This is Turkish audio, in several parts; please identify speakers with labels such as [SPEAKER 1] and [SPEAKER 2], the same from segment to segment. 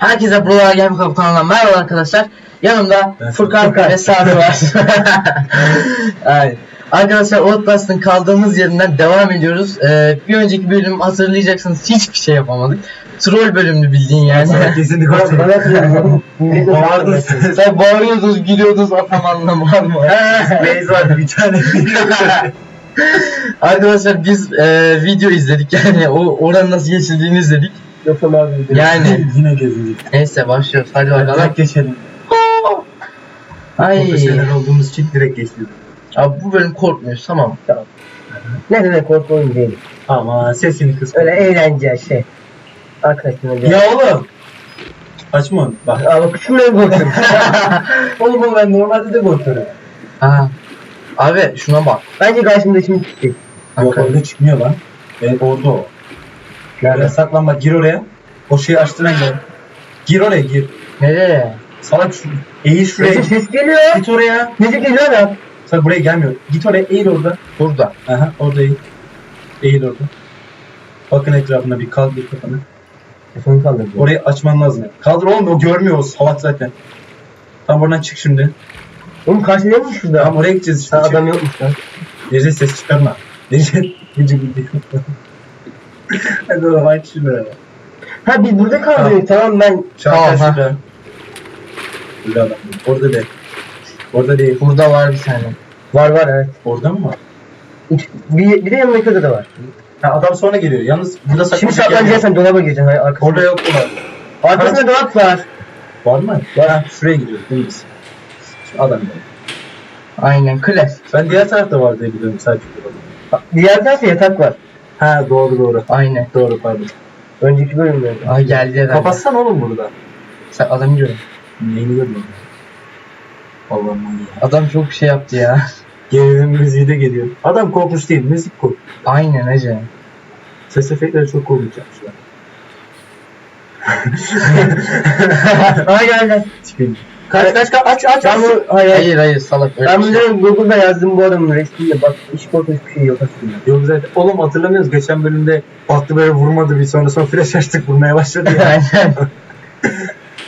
[SPEAKER 1] Herkese Buralar Game Club kanalından merhaba arkadaşlar. Yanımda
[SPEAKER 2] Ben
[SPEAKER 1] Furkan ve Sami var. Aynen. Arkadaşlar Outlast'ın kaldığımız yerinden devam ediyoruz. Ee, bir önceki bölüm hatırlayacaksınız hiçbir şey yapamadık. Troll bölümünü bildiğin yani.
[SPEAKER 2] Kesinlikle
[SPEAKER 3] Bana hatırlıyorum.
[SPEAKER 2] Bağırdın
[SPEAKER 1] Sen bağırıyordunuz, gülüyordunuz atamanla bağırma.
[SPEAKER 2] Maze vardı bir tane.
[SPEAKER 1] Arkadaşlar biz e, video izledik yani o oranın nasıl geçildiğini izledik.
[SPEAKER 3] Yoksa video.
[SPEAKER 1] Yani
[SPEAKER 2] Yine gezindik.
[SPEAKER 1] neyse başlıyoruz hadi bakalım.
[SPEAKER 2] Direkt geçelim.
[SPEAKER 1] Ay.
[SPEAKER 2] Profesyonel olduğumuz için direkt geçelim.
[SPEAKER 1] Abi bu bölüm korkmuyoruz tamam.
[SPEAKER 3] Ne demek korku oyun değil.
[SPEAKER 2] Ama sesini kıs.
[SPEAKER 3] Öyle eğlence şey. Arkadaşlar
[SPEAKER 2] Ya oğlum. Açma. Bak.
[SPEAKER 3] Ama küçümden korkuyorum.
[SPEAKER 2] Oğlum oğlum ben normalde de korkarım.
[SPEAKER 1] Ha. Abi şuna bak.
[SPEAKER 3] Bence karşımda şimdi çıktı.
[SPEAKER 2] Yok orada çıkmıyor lan. Evet orada o. Nerede? Saklan bak gir oraya. O şeyi açtığına gel. Gir oraya gir.
[SPEAKER 1] Nereye?
[SPEAKER 2] Salak şu. Eğil şuraya.
[SPEAKER 3] Ses, ses geliyor.
[SPEAKER 2] Git oraya.
[SPEAKER 3] Müzik geliyor adam.
[SPEAKER 2] Sen buraya gelmiyor. Git oraya eğil orada.
[SPEAKER 1] Burada.
[SPEAKER 2] Aha orada eğil. Eğil orada. Bakın etrafına bir kaldır kafanı.
[SPEAKER 3] Telefonu kaldırdı.
[SPEAKER 2] Orayı açman lazım. Kaldır oğlum o görmüyor o salak zaten. Tam oradan çık şimdi.
[SPEAKER 3] Oğlum karşıda ne şurada?
[SPEAKER 2] Tamam oraya gideceğiz işte.
[SPEAKER 3] Ha, adam yokmuş lan.
[SPEAKER 2] Necdet ses çıkarma. Necdet gıcı oğlum aç şunu.
[SPEAKER 3] Ha biz burada kaldık. Tamam ben.
[SPEAKER 1] Tamam,
[SPEAKER 2] Şarkı
[SPEAKER 1] ha.
[SPEAKER 2] şurada. Burada adam. Orada değil. Orada değil.
[SPEAKER 1] Burada var bir tane.
[SPEAKER 3] Var var evet.
[SPEAKER 2] Orada mı var?
[SPEAKER 3] Bir, bir de yanındaki odada var.
[SPEAKER 2] Ha, adam sonra geliyor. Yalnız burada sakın
[SPEAKER 3] Şimdi saklanacaksan dolaba gireceksin. Hayır arkasında.
[SPEAKER 2] Orada yok var?
[SPEAKER 3] Arkasında dolap var.
[SPEAKER 2] Var mı? Var. Şuraya gidiyoruz. Değil misin? Şu adam geliyor.
[SPEAKER 1] Aynen klas.
[SPEAKER 2] Ben diğer tarafta var diye biliyorum sadece.
[SPEAKER 3] Diğer tarafta yatak var.
[SPEAKER 2] Ha doğru doğru.
[SPEAKER 1] Aynen.
[SPEAKER 2] Doğru pardon.
[SPEAKER 3] Önceki bölümde.
[SPEAKER 1] Ay geldi herhalde.
[SPEAKER 2] Kapatsana oğlum burada.
[SPEAKER 1] Sen adam görüyorum.
[SPEAKER 2] Neyini görmüyorum. Allah'ım manyak.
[SPEAKER 1] Adam çok şey yaptı ya.
[SPEAKER 2] Gerilim müziği de geliyor. Adam korkunç değil, müzik korkunç.
[SPEAKER 1] Aynen hacı.
[SPEAKER 2] Ses efektleri çok korkunç yapmışlar.
[SPEAKER 3] Ha geldi.
[SPEAKER 2] Tipin. Kaç kaç kaç aç aç
[SPEAKER 3] Ben
[SPEAKER 2] aç.
[SPEAKER 3] bu hayır.
[SPEAKER 1] Hayır hayır salak öyle
[SPEAKER 3] Ben
[SPEAKER 1] bir şey.
[SPEAKER 3] bunu Google'da yazdım bu adamın resminde bak hiç korkunç bir şey yok aslında.
[SPEAKER 2] Yok zaten. Oğlum hatırlamıyoruz geçen bölümde baktı böyle vurmadı bir sonra sonra flash açtık vurmaya başladı ya.
[SPEAKER 1] Aynen.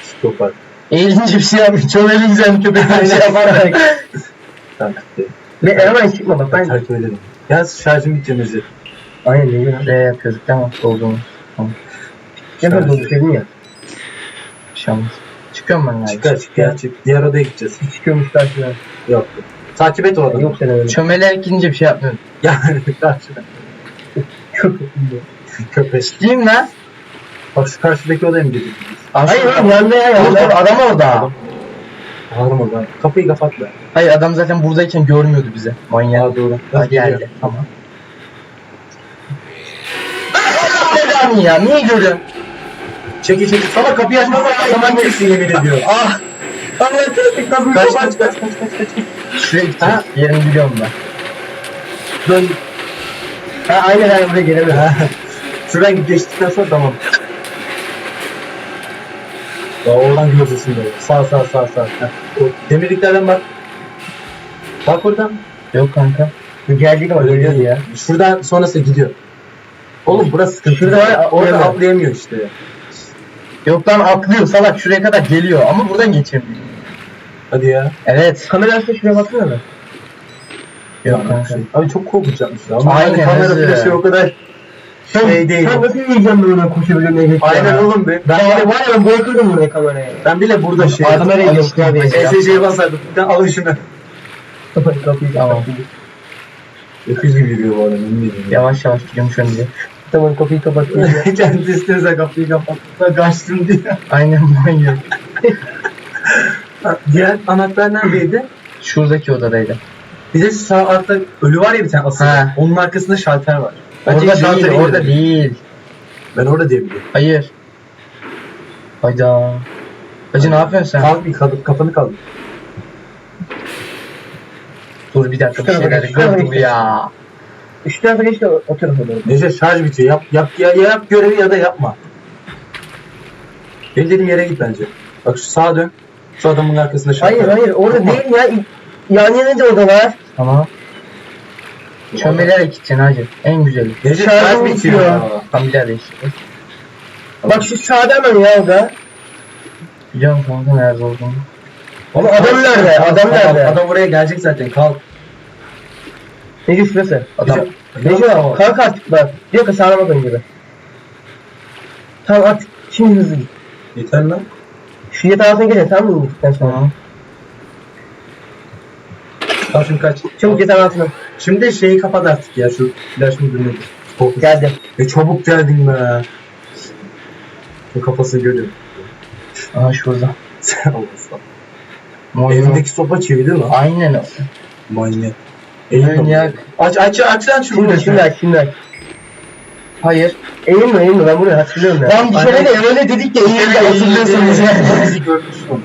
[SPEAKER 2] Psikopat.
[SPEAKER 1] Eğilince bir şey yapmış. Çok eğilince hem köpek bir şey yapar.
[SPEAKER 2] Takipte.
[SPEAKER 3] Ve hemen çıkma bak
[SPEAKER 2] Ben takip ederim. Yaz şarjım biteceğim Özür.
[SPEAKER 3] Aynen ne diyor?
[SPEAKER 1] R yapıyorduk değil mi? Dolduğumuz.
[SPEAKER 3] Ne ben doldu dedim ya.
[SPEAKER 1] Bir şey olmaz. Çıkıyorum ben galiba.
[SPEAKER 2] Çıkar çıkar çık. Diğer odaya gideceğiz.
[SPEAKER 3] Çıkıyormuş karşıdan.
[SPEAKER 2] Yok. Takip et o adamı.
[SPEAKER 3] Yok sen öyle.
[SPEAKER 1] Çömelerek gidince bir şey yapmıyorum.
[SPEAKER 2] Yani karşıda.
[SPEAKER 3] Çok
[SPEAKER 2] Köpek.
[SPEAKER 1] Değil lan?
[SPEAKER 2] Bak şu karşıdaki odaya mı gidiyoruz?
[SPEAKER 3] Hayır oğlum yanında ya yanında.
[SPEAKER 1] adam orada.
[SPEAKER 2] Bağırma oradan. Kapıyı kapat be.
[SPEAKER 1] Hayır adam zaten buradayken görmüyordu bize. Manyak.
[SPEAKER 2] Aa doğru.
[SPEAKER 1] Ha, geldi. Tamam. Neden ya? Niye görüyorsun?
[SPEAKER 2] Çekil çekil. Sana kapıyı açmam. Zaman geçsin yemin ediyorum.
[SPEAKER 1] Ah!
[SPEAKER 2] Allah trafik kapıyı
[SPEAKER 1] Kaç,
[SPEAKER 2] kapat. Kaç kaç kaç kaç kaç.
[SPEAKER 1] Şuraya gideceğiz. Yerini biliyorum ben.
[SPEAKER 2] Dön.
[SPEAKER 3] Ha aynen aynen buraya gelemem.
[SPEAKER 2] Ha. Şuradan geçtikten sonra tamam. Ya oradan görürsün böyle. Sağ sağ sağ sağ. O Demirliklerden bak. Bak oradan.
[SPEAKER 1] Yok kanka.
[SPEAKER 3] Geldik ama geliyordu ya.
[SPEAKER 2] Şuradan sonrası gidiyor. Oğlum burası sıkıntı.
[SPEAKER 3] Şurada var,
[SPEAKER 2] orada atlayamıyor işte.
[SPEAKER 1] Yok lan atlıyor salak şuraya kadar geliyor ama buradan geçemiyor.
[SPEAKER 2] Hadi ya.
[SPEAKER 1] Evet.
[SPEAKER 3] Kamera açtı şuraya baksana da.
[SPEAKER 1] Yok
[SPEAKER 2] Ya,
[SPEAKER 1] kanka.
[SPEAKER 2] şey- Abi çok korkunç yapmışlar. Ama
[SPEAKER 1] Aynen,
[SPEAKER 2] Aynen, kamera flaşı o kadar şey değil.
[SPEAKER 3] Sen nasıl yiyeceğim böyle koşabiliyorum ne
[SPEAKER 2] Aynen oğlum be.
[SPEAKER 3] Ben ya var ya ben bırakırdım buraya kamerayı.
[SPEAKER 2] Ben bile burada şey.
[SPEAKER 3] Gidiyor?
[SPEAKER 1] Alıştım
[SPEAKER 3] Abi.
[SPEAKER 2] ESC'ye basardım. Bir tane alın şunu.
[SPEAKER 3] Kapıyı
[SPEAKER 1] Tamam.
[SPEAKER 2] Öküz gibi yürüyor bu ederim.
[SPEAKER 1] Yavaş yavaş an diye.
[SPEAKER 3] Tamam kapıyı kapat.
[SPEAKER 2] Kendi istiyorsa kapıyı kapattı. Kaçtım diye.
[SPEAKER 1] Aynen manyak.
[SPEAKER 2] Diğer anahtar neredeydi?
[SPEAKER 1] Şuradaki odadaydı.
[SPEAKER 2] Bir de sağ altta ölü var ya bir tane asıl.
[SPEAKER 1] Ha.
[SPEAKER 2] Onun arkasında şalter var. Bence
[SPEAKER 1] Orada
[SPEAKER 2] şalteri
[SPEAKER 1] değil, orada değil.
[SPEAKER 2] Ben orada diye biliyorum.
[SPEAKER 1] Hayır. Hayda. Hacı ne yapıyorsun sen?
[SPEAKER 2] Kalk bir kalk, kafanı kaldır.
[SPEAKER 1] Dur bir dakika bir şeyler gördüm ya.
[SPEAKER 3] Üç tarafa geç de o, o tarafa doğru.
[SPEAKER 2] Neyse şarj bitiyor. Yap, yap, ya, ya yap görevi ya da yapma. Benim dediğim yere git bence. Bak şu sağa dön. Şu adamın arkasında şalter
[SPEAKER 3] Hayır
[SPEAKER 2] var.
[SPEAKER 3] hayır orada
[SPEAKER 2] Tamam.
[SPEAKER 3] değil ya. Yan yanınca odalar.
[SPEAKER 1] Tamam. Çömelerek gideceksin hacı. En güzeli.
[SPEAKER 2] Neyse
[SPEAKER 3] Şarjım
[SPEAKER 2] şarj bitiyor.
[SPEAKER 3] bitiyor.
[SPEAKER 1] Tam bir daha değiştir.
[SPEAKER 3] Bak şu sağda hemen ya oda.
[SPEAKER 1] Biliyorum kanka nerede olduğunu.
[SPEAKER 3] Ama adam nerede? Adam nerede?
[SPEAKER 2] Adam oraya gelecek zaten. Kalk.
[SPEAKER 3] Nece şurası?
[SPEAKER 1] Adam
[SPEAKER 3] Nece o? Kalk artık bak. Diyor ki önce bir. Tamam at. Şimdi hızlı git.
[SPEAKER 2] Yeter lan.
[SPEAKER 3] Şu yatağın altına gel tamam mı? Gittikten sonra.
[SPEAKER 1] Tamam.
[SPEAKER 2] Şimdi kaç.
[SPEAKER 3] Çabuk yatağın altına.
[SPEAKER 2] Şimdi şeyi kapat artık ya. Şu flaşını dinledim. Fokus.
[SPEAKER 3] Geldi.
[SPEAKER 2] Ne çabuk geldin be. Bu kafasını görüyorum.
[SPEAKER 1] Aha şurada.
[SPEAKER 2] Sen olmasın.
[SPEAKER 1] Manyak.
[SPEAKER 2] Evindeki sopa çevirdi mi?
[SPEAKER 1] Aynen o.
[SPEAKER 2] Manyak.
[SPEAKER 1] Manyak.
[SPEAKER 2] Aç aç aç lan şunu.
[SPEAKER 3] Şimdi şimdi şimdi.
[SPEAKER 1] Hayır.
[SPEAKER 3] Eğilme eğilme ben burayı hatırlıyorum ya.
[SPEAKER 1] Lan bir kere de öyle dedik ya de hatırlıyorsunuz ya.
[SPEAKER 2] Bizi görmüşsün.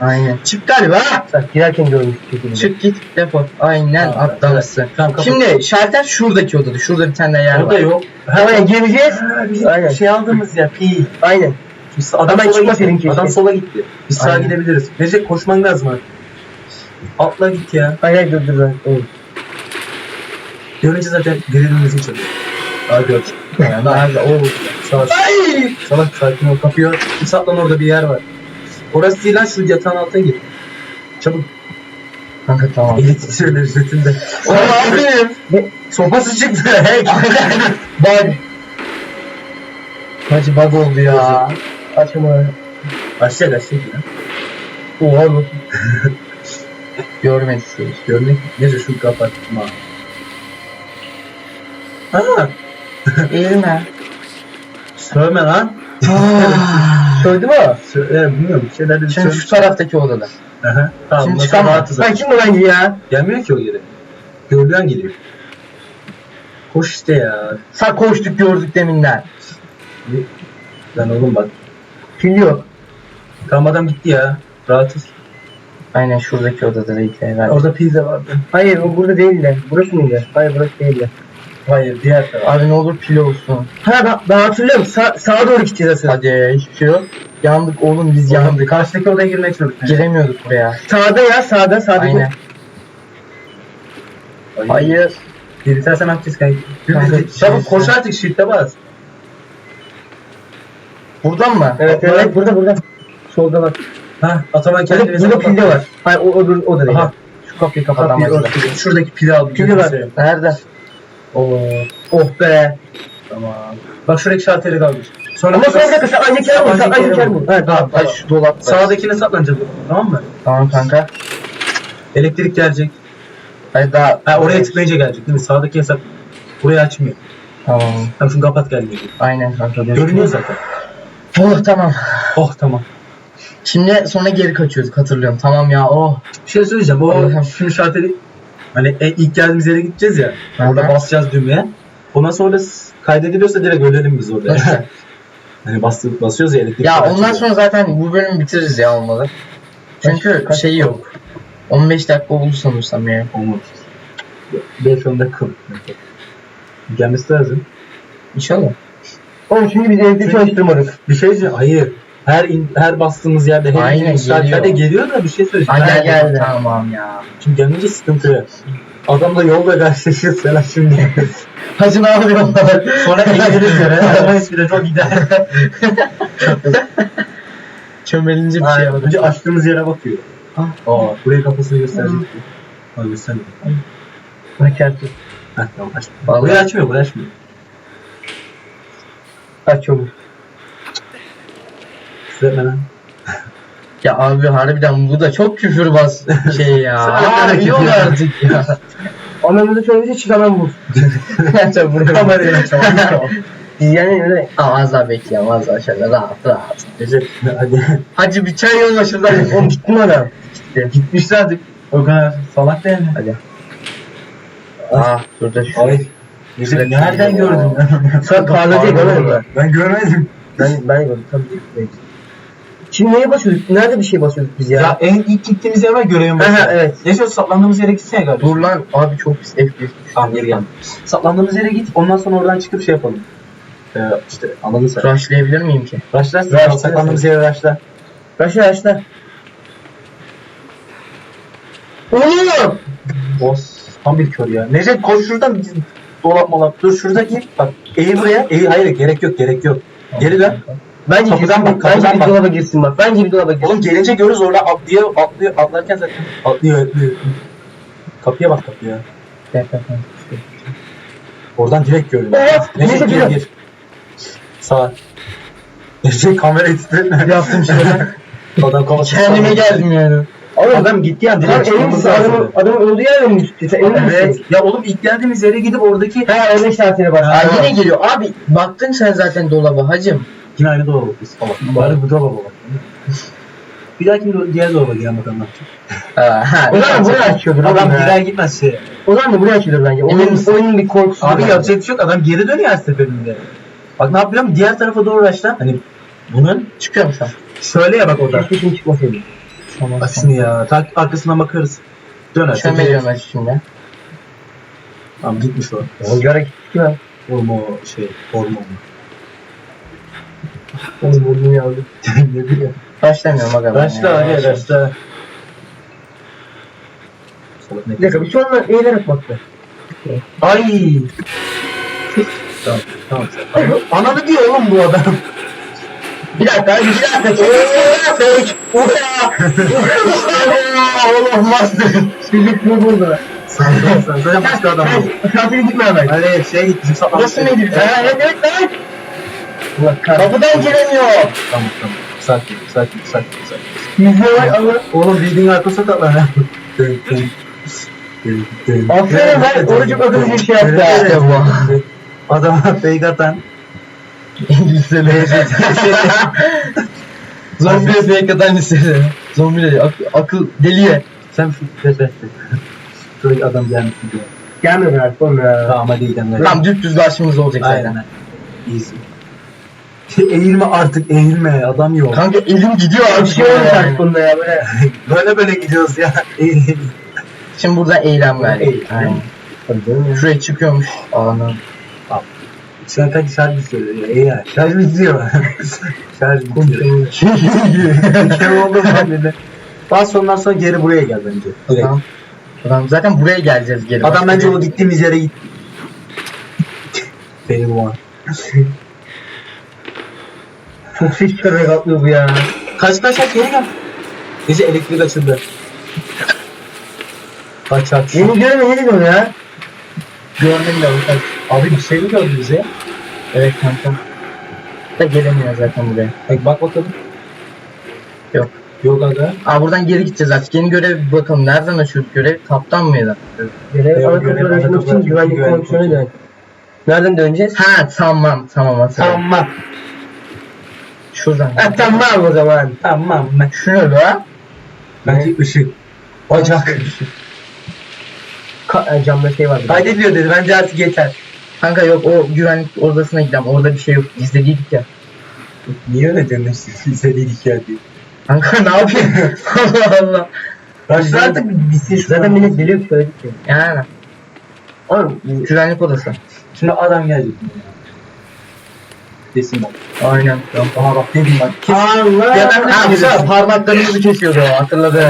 [SPEAKER 1] Aynen. Çık galiba.
[SPEAKER 3] Bak girerken görmüş şekilde.
[SPEAKER 1] Çık git defol. Aynen
[SPEAKER 2] Tamam,
[SPEAKER 1] atlamışsın.
[SPEAKER 2] Tamam.
[SPEAKER 1] Şimdi şalter şuradaki odada. Şurada bir tane yer var.
[SPEAKER 2] yok.
[SPEAKER 3] Aynen gireceğiz. Aynen.
[SPEAKER 2] şey aldığımız ya pi.
[SPEAKER 3] Aynen.
[SPEAKER 2] Biz adam
[SPEAKER 3] Hemen
[SPEAKER 2] sola gitti.
[SPEAKER 3] keşke.
[SPEAKER 2] Adam sola gitti. Biz sağa gidebiliriz. Necdet koşman lazım artık. Atla git ya.
[SPEAKER 3] Aynen dur dur dur.
[SPEAKER 2] Görünce zaten gerilimizi çalıyor. Hadi aç.
[SPEAKER 1] Nerede? Oo.
[SPEAKER 2] Salak. Salak sakin ol. Kapıyor. Saplan orada bir yer var. Orası değil lan şu yatağın altına gir. Çabuk.
[SPEAKER 1] Kanka tamam.
[SPEAKER 2] Eli titriyor lezzetinde.
[SPEAKER 1] O abim.
[SPEAKER 2] Sopası çıktı. Hey.
[SPEAKER 1] Bug. Hacı bug oldu ya.
[SPEAKER 3] Açma.
[SPEAKER 2] Aşağı aşağı ya.
[SPEAKER 3] Oha bu.
[SPEAKER 1] Görmedi seni.
[SPEAKER 2] Görmek nece şu kapatma. Ha,
[SPEAKER 1] Eğilme.
[SPEAKER 2] sövme lan.
[SPEAKER 3] Söyledi mi o?
[SPEAKER 2] Sö- e, bilmiyorum bir şeyler de bir
[SPEAKER 1] Şimdi şu taraftaki odada.
[SPEAKER 2] Aha. Tamam,
[SPEAKER 1] Şimdi çıkamam.
[SPEAKER 2] rahatız
[SPEAKER 3] Ben kim bu bence ya?
[SPEAKER 2] Gelmiyor ki o yere. Gölgen geliyor. Koş işte ya.
[SPEAKER 1] Sa koştuk gördük deminden.
[SPEAKER 2] Lan oğlum bak.
[SPEAKER 3] Pil yok.
[SPEAKER 2] Tamam adam gitti ya. Rahatız.
[SPEAKER 1] Aynen şuradaki odada da hikaye var.
[SPEAKER 2] Orada pizza vardı.
[SPEAKER 3] Hayır o burada değil de. Burası mıydı? Hayır burası değil de.
[SPEAKER 2] Hayır diğer taraf.
[SPEAKER 1] Abi ne olur pil olsun.
[SPEAKER 3] Ha ben, ben hatırlıyorum. Sa sağa doğru gideceğiz.
[SPEAKER 1] Hadi hiçbir şey yok. Yandık oğlum biz
[SPEAKER 2] Yandı.
[SPEAKER 1] yandık.
[SPEAKER 2] Karşıdaki odaya girmeye çalıştık.
[SPEAKER 1] Giremiyorduk buraya.
[SPEAKER 3] Sağda ya sağda sağda.
[SPEAKER 1] Aynen. Hayır.
[SPEAKER 2] Yapacağız kanka.
[SPEAKER 1] Kanka,
[SPEAKER 2] Çabuk koş artık shift'e bas.
[SPEAKER 1] Buradan mı?
[SPEAKER 3] Evet evet burada burada. Solda bak.
[SPEAKER 2] Ha Ataman
[SPEAKER 3] Burada,
[SPEAKER 2] kendini
[SPEAKER 3] burada pilde var. Hayır o, o, o da değil.
[SPEAKER 2] Aha.
[SPEAKER 1] Şu kapıyı
[SPEAKER 2] Kapıyı
[SPEAKER 1] kapatamazlar.
[SPEAKER 2] örtüyorum. Şuradaki pili al.
[SPEAKER 3] Pili var.
[SPEAKER 1] Nerede?
[SPEAKER 2] Oo.
[SPEAKER 3] Oh be.
[SPEAKER 2] Tamam. Bak şuradaki şalteri kaldır. Sonra
[SPEAKER 3] Ama sonra bir dakika sen anne kere vur. Sen anne kere vur. Evet tamam.
[SPEAKER 1] Ay şu dolapta.
[SPEAKER 2] Sağdakine saplanacağız. Tamam mı?
[SPEAKER 1] Tamam kanka.
[SPEAKER 2] Elektrik gelecek.
[SPEAKER 1] Hadi daha.
[SPEAKER 2] Ha oraya tıklayınca gelecek değil mi? Sağdaki hesap burayı açmıyor.
[SPEAKER 1] Tamam.
[SPEAKER 2] Tamam şunu kapat gelmiyor.
[SPEAKER 1] Aynen kanka.
[SPEAKER 2] Görünüyor zaten.
[SPEAKER 1] Oh tamam.
[SPEAKER 2] Oh tamam.
[SPEAKER 1] Şimdi sonra geri kaçıyorduk hatırlıyorum. Tamam ya oh.
[SPEAKER 2] Bir şey söyleyeceğim. O şimdi şalteri hani e, ilk geldiğimiz yere gideceğiz ya. Orada
[SPEAKER 1] Aha.
[SPEAKER 2] basacağız düğmeye. Ondan sonra kaydediliyorsa direkt ölelim biz orada. Hani bastı, basıyoruz ya elektrik.
[SPEAKER 1] ya ondan sonra zaten bu bölümü bitiririz ya olmalı. Çünkü
[SPEAKER 3] Kaç-
[SPEAKER 1] şey yok. 15 dakika oldu sanırsam ya.
[SPEAKER 2] Olmaz. 5-10 dakika. Gelmesi lazım.
[SPEAKER 1] İnşallah.
[SPEAKER 3] Oğlum çünkü biz elektrik çalıştırmadık.
[SPEAKER 2] Bir şey diyeceğim. Hayır. Her in, her bastığımız yerde her
[SPEAKER 1] Aynen,
[SPEAKER 2] indiğimiz
[SPEAKER 1] geliyor.
[SPEAKER 2] saatlerde geliyor da bir şey söyleyeceğim.
[SPEAKER 1] Ay
[SPEAKER 2] Her-
[SPEAKER 1] gel
[SPEAKER 3] geldi.
[SPEAKER 1] Tamam ya.
[SPEAKER 2] Şimdi gelince sıkıntı. Adamla yolda karşılaşıyoruz falan şimdi.
[SPEAKER 1] Hacı ne yapıyorsun?
[SPEAKER 2] Sonra eğleniriz göre. Araba ismine çok gider.
[SPEAKER 1] Çömelince bir şey
[SPEAKER 2] Aynen.
[SPEAKER 1] yapalım.
[SPEAKER 2] Önce açtığımız yere bakıyor.
[SPEAKER 1] Ah.
[SPEAKER 2] Aa, buraya kafasını gösterecek. Ha göstermiyor.
[SPEAKER 3] Bak artık.
[SPEAKER 2] Heh tamam aç.
[SPEAKER 1] Vallahi.
[SPEAKER 2] Burayı açmıyor, burayı açmıyor.
[SPEAKER 3] Aç çabuk.
[SPEAKER 1] Ya abi harbiden bu da çok küfürbaz şey ya. Abi yok artık ya.
[SPEAKER 3] Anamızı söyleyince çıkamam bu.
[SPEAKER 1] Buraya
[SPEAKER 2] Kamerayı açalım.
[SPEAKER 3] Biz yani öyle.
[SPEAKER 1] Bekleyelim az daha şöyle rahat rahat.
[SPEAKER 2] Recep hadi.
[SPEAKER 1] Hacı bir çay yolla şuradan.
[SPEAKER 3] Oğlum gitti mi adam?
[SPEAKER 1] Gitti.
[SPEAKER 2] Gitmişler artık. O kadar salak değil mi?
[SPEAKER 1] Hadi. Ah şurada şu.
[SPEAKER 2] Ay. Recep nereden gördün?
[SPEAKER 3] Sen ya görmedin mi?
[SPEAKER 2] Ben görmedim.
[SPEAKER 3] Ben, ben gördüm tabii. Şimdi neye basıyorduk? Nerede bir şey basıyorduk biz ya?
[SPEAKER 2] Ya en ilk gittiğimiz yer var görevim
[SPEAKER 3] Aha, evet.
[SPEAKER 2] Neyse saplandığımız yere gitsene kardeşim.
[SPEAKER 1] Dur lan abi çok pis FPS.
[SPEAKER 2] Tamam geri gel. Saplandığımız yere git. Ondan sonra oradan çıkıp şey yapalım. Ee, işte anladın sen.
[SPEAKER 1] Rushlayabilir miyim ki?
[SPEAKER 2] Raşla.
[SPEAKER 3] Raşla.
[SPEAKER 2] Saklandığımız yere raşla.
[SPEAKER 3] Başla başla. Oğlum!
[SPEAKER 2] Boss. Tam bir kör ya. Necdet koş şuradan dolap malap. Dur şuradaki bak. Eğil buraya. Eğil hayır gerek yok gerek yok. Geri dön.
[SPEAKER 3] Bence
[SPEAKER 2] Kapıdan
[SPEAKER 3] girsin,
[SPEAKER 2] bak, kapıdan
[SPEAKER 3] bence bir
[SPEAKER 2] bak.
[SPEAKER 3] dolaba girsin bak. Bence bir dolaba girsin.
[SPEAKER 2] Oğlum gelince görürüz orada atlıyor, atlıyor, atlarken zaten atlıyor, atlıyor. Kapıya bak kapıya.
[SPEAKER 1] Gel, gel, gel.
[SPEAKER 2] Oradan direkt görünüyor.
[SPEAKER 3] Evet,
[SPEAKER 2] neyse, gir gir. Sağ. Neyse kamerayı titretme.
[SPEAKER 1] Yaptım şöyle.
[SPEAKER 2] Adam kafası
[SPEAKER 1] Kendime geldim yani.
[SPEAKER 3] Oğlum
[SPEAKER 2] Adam gitti ya
[SPEAKER 3] Lan
[SPEAKER 2] direkt
[SPEAKER 3] emin
[SPEAKER 2] çıkmamız lazım.
[SPEAKER 3] Adamın, adamın öldüğü yer mi gitti? Sen emin
[SPEAKER 2] Evet.
[SPEAKER 3] misin?
[SPEAKER 2] Ya oğlum ilk geldiğimiz yere gidip oradaki
[SPEAKER 3] Ha 15 saatine bak.
[SPEAKER 1] Aa, yine geliyor. Abi baktın sen zaten dolaba hacım.
[SPEAKER 2] Yine aynı dolaba bakıyoruz. Tamam. Bari bu dolaba bak. Bir dahaki diğer dolaba gidelim bakalım.
[SPEAKER 1] Ha,
[SPEAKER 3] O zaman buraya açıyordur.
[SPEAKER 2] Adam
[SPEAKER 3] Adam
[SPEAKER 2] gider gitmez şey.
[SPEAKER 3] O zaman da buraya açılır bence.
[SPEAKER 1] Emin
[SPEAKER 3] Oyunun,
[SPEAKER 1] misin?
[SPEAKER 3] oyunun bir korkusu.
[SPEAKER 2] Abi
[SPEAKER 3] var.
[SPEAKER 2] yapacak bir şey yok. Adam geri dönüyor her seferinde. Bak ne yapıyor musun? Diğer tarafa doğru başla. Hani bunun
[SPEAKER 1] Çıkıyorum şu an.
[SPEAKER 2] şöyle ya bak orada.
[SPEAKER 3] Keşke şimdi çıkmasaydı.
[SPEAKER 1] Tamam.
[SPEAKER 2] Bak şunu ya. Tak arkasına bakarız. Döner.
[SPEAKER 1] Çömeliyorum hacı şimdi.
[SPEAKER 2] Tamam gitmiş o.
[SPEAKER 3] O gara gitti ya.
[SPEAKER 2] Oğlum o şey hormon.
[SPEAKER 3] Onu burnunu aldı.
[SPEAKER 2] ne bileyim.
[SPEAKER 1] Başlamıyorum aga.
[SPEAKER 2] Başla hadi başla.
[SPEAKER 3] Bir dakika bir sonra eğilerek baktı.
[SPEAKER 2] Ay. tamam tamam. Ananı diyor oğlum bu adam.
[SPEAKER 1] Bir dakika bir dakika. Fake. Ooo oğlum master.
[SPEAKER 3] Çocuk bu burada.
[SPEAKER 2] Sen sen sen. Zaten başka adam.
[SPEAKER 3] Şartını gitme hemen.
[SPEAKER 2] Hayır şey gitti. Bizim satmamız
[SPEAKER 1] Burası mıydı? Ha, evet evet evet.
[SPEAKER 3] Allah kahretsin.
[SPEAKER 1] Kapıdan giremiyor.
[SPEAKER 2] Tamam tamam. Sakin sakin sakin sakin.
[SPEAKER 3] Bak ama.
[SPEAKER 2] Oğlum bildiğin arka sokaklar ha.
[SPEAKER 3] Aferin lan, orucu bakın bir şey yaptı.
[SPEAKER 1] İşte bu.
[SPEAKER 2] Adama fake atan.
[SPEAKER 1] İngilizce Zombi fake atan lisede. Zombi ak akıl deliye.
[SPEAKER 2] Sen şu tepe. Şuradaki adam diyor.
[SPEAKER 3] Gelmedi artık oğlum ya.
[SPEAKER 2] Tamam hadi gidelim.
[SPEAKER 1] Tam düz karşımızda olacak zaten.
[SPEAKER 2] Aynen. Easy. eğilme artık eğilme adam yok.
[SPEAKER 1] Kanka elim gidiyor
[SPEAKER 3] Bir
[SPEAKER 1] abi.
[SPEAKER 3] şey olmuş artık bunda ya böyle.
[SPEAKER 2] böyle böyle gidiyoruz ya. Eğil eğil.
[SPEAKER 1] Şimdi burada eylem galiba.
[SPEAKER 2] Eylem.
[SPEAKER 1] Aynen.
[SPEAKER 3] Ya.
[SPEAKER 1] Şuraya çıkıyormuş. Anam.
[SPEAKER 2] An kanka şarj bitiyor ya. Eğil. Şarj bitiyor. şarj bitiyor. Oldu dedi. Daha sondan sonra geri buraya gel bence. Direkt.
[SPEAKER 1] Tamam. Tamam zaten buraya geleceğiz geri.
[SPEAKER 2] Adam bence
[SPEAKER 1] bir-
[SPEAKER 2] o gittiğimiz yere gitti. Benim o an.
[SPEAKER 3] Çok ses çıkararak atlıyor bu ya.
[SPEAKER 2] Kaç kaç kaç geri gel. Gece elektrik açıldı. Kaç kaç.
[SPEAKER 3] Yeni ne dedi o ya?
[SPEAKER 1] Gördüm de bu
[SPEAKER 2] Abi bir şey mi gördü bize?
[SPEAKER 1] Evet kanka. Da gelemiyor zaten buraya.
[SPEAKER 2] Bak, bak bakalım.
[SPEAKER 1] Yok.
[SPEAKER 2] Yok aga.
[SPEAKER 1] Aa buradan geri gideceğiz artık. Yeni görev bakalım. Nereden açıyorduk görev? Kaptan mıydı?
[SPEAKER 3] Görev ana kapıları açmak için güvenlik
[SPEAKER 2] kontrolü.
[SPEAKER 3] dön. Nereden döneceğiz?
[SPEAKER 1] Ha tamam tamam hatırladım.
[SPEAKER 2] Tamam.
[SPEAKER 1] Şuradan.
[SPEAKER 3] Ha tamam o zaman.
[SPEAKER 2] Tamam. Ben,
[SPEAKER 1] Şu ne be?
[SPEAKER 2] bence ışık. Bacak.
[SPEAKER 3] Ka e, camda şey vardı.
[SPEAKER 2] Kaydediliyor dedi. Bence artık yeter.
[SPEAKER 1] Kanka yok o güvenlik odasına gidelim. Orada bir şey yok. İzlediydik ya.
[SPEAKER 2] Niye öyle demişsin? Size dedik ya diye.
[SPEAKER 1] Kanka ne yapayım? Allah Allah.
[SPEAKER 2] Başla artık bitsin.
[SPEAKER 3] Zaten millet biliyor ki söyledik ya.
[SPEAKER 1] Yani.
[SPEAKER 3] Oğlum
[SPEAKER 1] Güvenlik odası.
[SPEAKER 2] Şimdi adam gelecek. Desin bak.
[SPEAKER 1] Aynen.
[SPEAKER 2] Aha bak dedim bak. Kes.
[SPEAKER 3] Allah.
[SPEAKER 2] Ya ben-
[SPEAKER 1] Ha parmaklarımızı kesiyordu o hatırladım.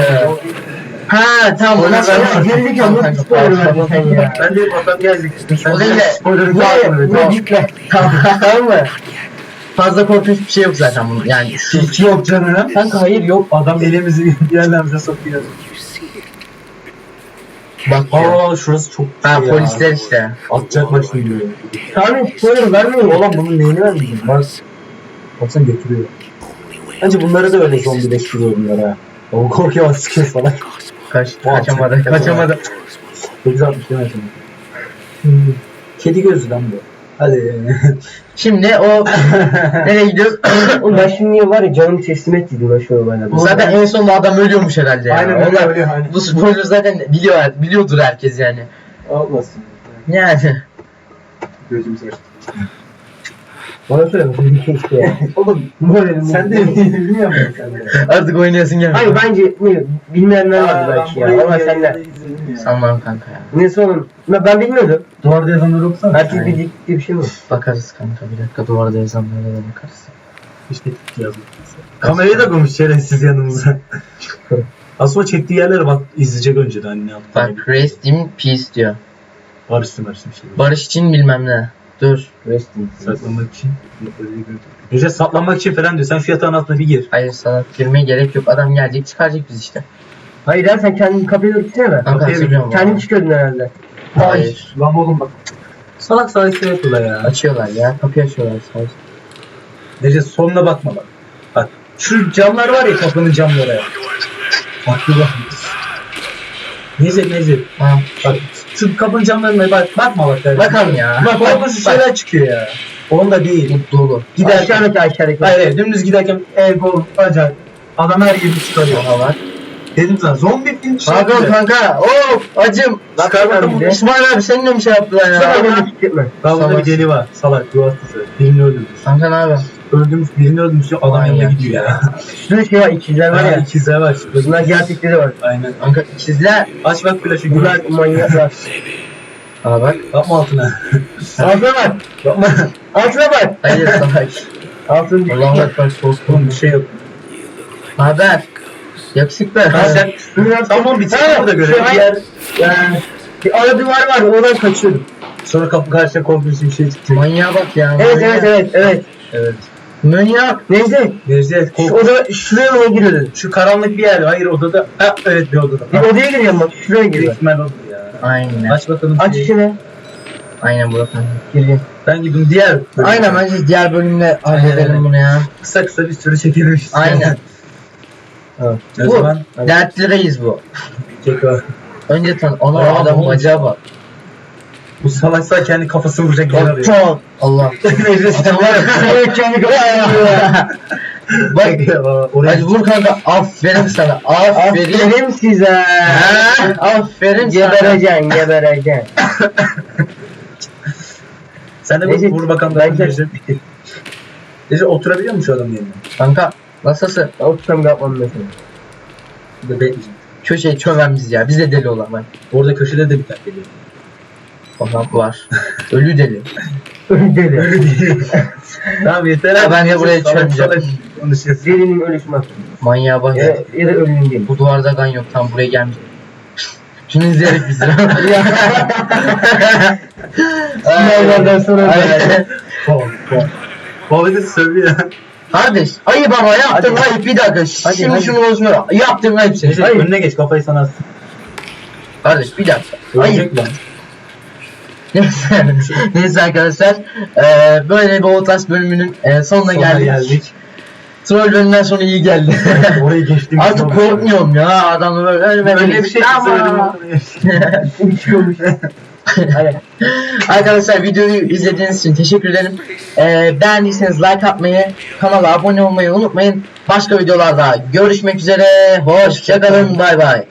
[SPEAKER 1] Ha tamam ondan sonra.
[SPEAKER 3] Gerilik ya nasıl spoiler verdin sen ya?
[SPEAKER 2] Ben de gelecek. Sen
[SPEAKER 1] O değil de-
[SPEAKER 2] spoiler'ı
[SPEAKER 3] buraya yükle.
[SPEAKER 1] Tamam mı? Fazla korkunç bir şey yok zaten bunun. Yani
[SPEAKER 2] Hiç yok canına.
[SPEAKER 3] Kanka hayır yok.
[SPEAKER 2] Adam elimizi bir yerlerimize sokuyor.
[SPEAKER 1] Bak.
[SPEAKER 2] Aa şurası çok
[SPEAKER 1] Ha
[SPEAKER 2] şey ya.
[SPEAKER 1] polisler işte.
[SPEAKER 2] Atacak bak şimdi.
[SPEAKER 3] Tahmin spoiler vermeyin.
[SPEAKER 2] Oğlum bunun neyini vermeyeceğim? Bak. Baksana götürüyor. Bence bunları da öyle zombileştiriyor bunlar ha. O korkuyor bak sıkıyor falan.
[SPEAKER 1] Kaç, kaçamadı kaçamadı.
[SPEAKER 2] 960 değil mi şimdi? Kedi gözü lan bu. Hadi.
[SPEAKER 1] Şimdi o nereye gidiyoruz?
[SPEAKER 3] Oğlum ben şimdi niye var ya canımı teslim ettiydim ben şu olaylarda.
[SPEAKER 1] zaten en son adam ölüyormuş herhalde ya.
[SPEAKER 2] Aynen öyle,
[SPEAKER 1] Onlar-
[SPEAKER 2] öyle, aynen.
[SPEAKER 1] Bu spoiler zaten biliyor, biliyordur herkes yani.
[SPEAKER 2] Olmasın.
[SPEAKER 1] Yani.
[SPEAKER 2] Gözüm saçtı.
[SPEAKER 3] Bana söyle bir şey işte ya.
[SPEAKER 2] Oğlum
[SPEAKER 3] Moralim
[SPEAKER 2] sen de bilmiyor musun sen de?
[SPEAKER 1] Artık oynayasın gel.
[SPEAKER 3] Hayır bence ne, bilmeyenler vardı belki ya. Ama senler.
[SPEAKER 1] Sanmam kanka ya.
[SPEAKER 3] Neyse oğlum. Ben, ben bilmiyordum.
[SPEAKER 2] Duvarda yazanları okusana.
[SPEAKER 3] Herkes
[SPEAKER 1] Aynen.
[SPEAKER 3] diye bir şey mi? var?
[SPEAKER 1] Bakarız kanka bir dakika duvarda yazanlara da bakarız.
[SPEAKER 2] İşte yazmış. Kamerayı da koymuş şerefsiz yanımıza. Aslında çektiği yerlere bak izleyecek önceden ne yaptığını.
[SPEAKER 1] Bak rest in peace diyor.
[SPEAKER 2] Barışsın barışsın bir şey.
[SPEAKER 1] Barış için bilmem ne. Dur.
[SPEAKER 3] Resting.
[SPEAKER 2] Saklanmak için. Recep saklanmak için falan diyor. Sen şu yatağın altına bir gir.
[SPEAKER 1] Hayır salak girmeye gerek yok. Adam gelecek çıkaracak biz işte.
[SPEAKER 3] Hayır ya sen kendini kapıya doğru gitsene be.
[SPEAKER 1] Kanka
[SPEAKER 2] Okey,
[SPEAKER 1] hatırlıyorum.
[SPEAKER 3] Kendin çıkıyordun herhalde.
[SPEAKER 1] Hayır.
[SPEAKER 2] Lan oğlum bak. Salak salak şey yapıyorlar ya.
[SPEAKER 1] Açıyorlar ya. Kapıyı açıyorlar sadece.
[SPEAKER 2] Recep sonuna bakma bak. Bak. Şu camlar var ya kapının camları. Bak bir bak. Neyse neyse.
[SPEAKER 1] Ha.
[SPEAKER 2] Bak şu kapının camlarına bak. Bakma bak. kardeşim.
[SPEAKER 1] Bakalım ya.
[SPEAKER 2] Bak bak nasıl şeyler çıkıyor ya. Onda değil.
[SPEAKER 1] Bu dolu.
[SPEAKER 2] Giderken.
[SPEAKER 3] Aşağıdaki aşağıdaki.
[SPEAKER 2] Hayır hayır dümdüz giderken el kol bacak. Adam her yeri çıkarıyor.
[SPEAKER 1] Aha var.
[SPEAKER 2] Dedim sana zombi film şey
[SPEAKER 1] Pardon kanka. Oh acım.
[SPEAKER 2] Çıkarmadım bunu.
[SPEAKER 1] İsmail abi senin de mi şey yaptılar
[SPEAKER 3] Sana
[SPEAKER 1] ya?
[SPEAKER 3] gitme.
[SPEAKER 2] Daha burada bir deli var. Salak yuvastısı. Birini öldürmüş.
[SPEAKER 1] Kanka ne haber?
[SPEAKER 2] Öldürmüş birini öldürmüş. Adam
[SPEAKER 1] Vay
[SPEAKER 2] yanına
[SPEAKER 1] ya.
[SPEAKER 2] gidiyor ya.
[SPEAKER 3] Şurada şey var ikizler var ya.
[SPEAKER 2] ikizler var.
[SPEAKER 3] Bunlar gerçekleri var.
[SPEAKER 2] Aynen.
[SPEAKER 1] Kanka ikizler.
[SPEAKER 2] Aç bak flaşı
[SPEAKER 3] Bunlar manyaklar.
[SPEAKER 1] Aa bak.
[SPEAKER 2] Yapma altına.
[SPEAKER 3] Altına bak.
[SPEAKER 2] Yapma.
[SPEAKER 3] Altına bak.
[SPEAKER 1] Hayır salak.
[SPEAKER 3] Altın
[SPEAKER 1] Allah'ım ekber korktum.
[SPEAKER 2] Oğlum bir şey yok.
[SPEAKER 1] Haber. Yakışıklı.
[SPEAKER 2] Ha, sen tamam bir tane burada göre.
[SPEAKER 3] Şey,
[SPEAKER 2] Diğer
[SPEAKER 3] Yani bir ara duvar var oradan kaçıyordum.
[SPEAKER 2] sonra kapı karşıya korkunç bir şey çıkacak.
[SPEAKER 1] Manyağa bak ya.
[SPEAKER 3] Evet evet evet evet.
[SPEAKER 2] Evet.
[SPEAKER 1] Manyak.
[SPEAKER 3] Neyse.
[SPEAKER 2] Necdet
[SPEAKER 3] Şu
[SPEAKER 2] kork.
[SPEAKER 3] oda şuraya mı giriyordun?
[SPEAKER 2] Şu karanlık bir yer. Hayır odada. Ha, evet bir odada.
[SPEAKER 3] Bir odaya giriyorum bak şuraya
[SPEAKER 2] Büyük
[SPEAKER 3] giriyorum.
[SPEAKER 2] ihtimal odur ya.
[SPEAKER 1] Aynen.
[SPEAKER 2] Aç bakalım.
[SPEAKER 3] Aç
[SPEAKER 2] şeyi.
[SPEAKER 3] içine.
[SPEAKER 1] Aynen Burak kanka.
[SPEAKER 3] Gireceğim.
[SPEAKER 2] Ben gidin diğer.
[SPEAKER 1] Aynen bence diğer bölümde halledelim
[SPEAKER 2] Aynen.
[SPEAKER 1] bunu ya.
[SPEAKER 2] Kısa kısa bir sürü çekilmiş.
[SPEAKER 1] Aynen.
[SPEAKER 2] Evet. O
[SPEAKER 1] Bu
[SPEAKER 2] zaman
[SPEAKER 1] dertlireyiz bu.
[SPEAKER 2] çek o.
[SPEAKER 1] Önce tan ona
[SPEAKER 2] Aa,
[SPEAKER 1] adamın
[SPEAKER 2] oğlum.
[SPEAKER 1] bacağı bak.
[SPEAKER 2] Bu salaksa kendi kafasını vuracak yer arıyor.
[SPEAKER 1] Çok. Allah. Adam var ya.
[SPEAKER 3] Kendi
[SPEAKER 1] Bak.
[SPEAKER 2] Oraya
[SPEAKER 1] Hadi vur kanka. Aferin sana. Aferin.
[SPEAKER 3] Aferin size.
[SPEAKER 1] Aferin sana.
[SPEAKER 3] Gebereceksin gebereceksin.
[SPEAKER 2] Sen de
[SPEAKER 3] Necdet,
[SPEAKER 2] vur bakalım.
[SPEAKER 3] ben
[SPEAKER 2] Ben Necdet. Necdet oturabiliyor mu şu adam yerine?
[SPEAKER 1] Kanka nasılsın?
[SPEAKER 3] Otursam yapmam mesela.
[SPEAKER 2] Bekleyeceğim.
[SPEAKER 1] Köşeyi çömen biz ya. Biz de deli olan bak.
[SPEAKER 2] Orada köşede de bir tane geliyor.
[SPEAKER 1] Aha var. Ölü deli.
[SPEAKER 3] Deli.
[SPEAKER 2] Öyle değil. tamam yeter
[SPEAKER 1] Ya
[SPEAKER 2] abi.
[SPEAKER 1] ben de buraya çömeceğim.
[SPEAKER 3] Delinin bak.
[SPEAKER 1] Manyağa bak
[SPEAKER 3] Ya,
[SPEAKER 1] ya.
[SPEAKER 3] da ölünün değil.
[SPEAKER 1] Bu duvarda gan yok. Tam buraya gelmiş. Şunu izleyerek bizi.
[SPEAKER 3] Sınavlardan sonra-.
[SPEAKER 2] Baba da sövüyor.
[SPEAKER 1] Kardeş ayıp ama yaptın ayıp bir dakika. Şimdi
[SPEAKER 3] hadi.
[SPEAKER 1] şunu bozma. Yaptın ayıp sen.
[SPEAKER 2] Necdet
[SPEAKER 3] Hayır.
[SPEAKER 2] önüne geç kafayı sana.
[SPEAKER 1] Kardeş bir dakika. Ayıp. Neyse, neyse arkadaşlar eee, böyle bir Outlast bölümünün eee, sonuna,
[SPEAKER 2] Sonuna
[SPEAKER 1] geldik.
[SPEAKER 2] geldik.
[SPEAKER 1] Troll bölümünden sonra iyi geldi.
[SPEAKER 2] Orayı geçtim.
[SPEAKER 1] Artık korkmuyorum ya adamı böyle
[SPEAKER 2] Öyle bir şey
[SPEAKER 1] Ama-
[SPEAKER 2] söyledim.
[SPEAKER 1] Arkadaşlar videoyu izlediğiniz için teşekkür ederim. Eee beğendiyseniz like atmayı, kanala abone olmayı unutmayın. Başka videolarda görüşmek üzere. Hoşçakalın. Bay bay.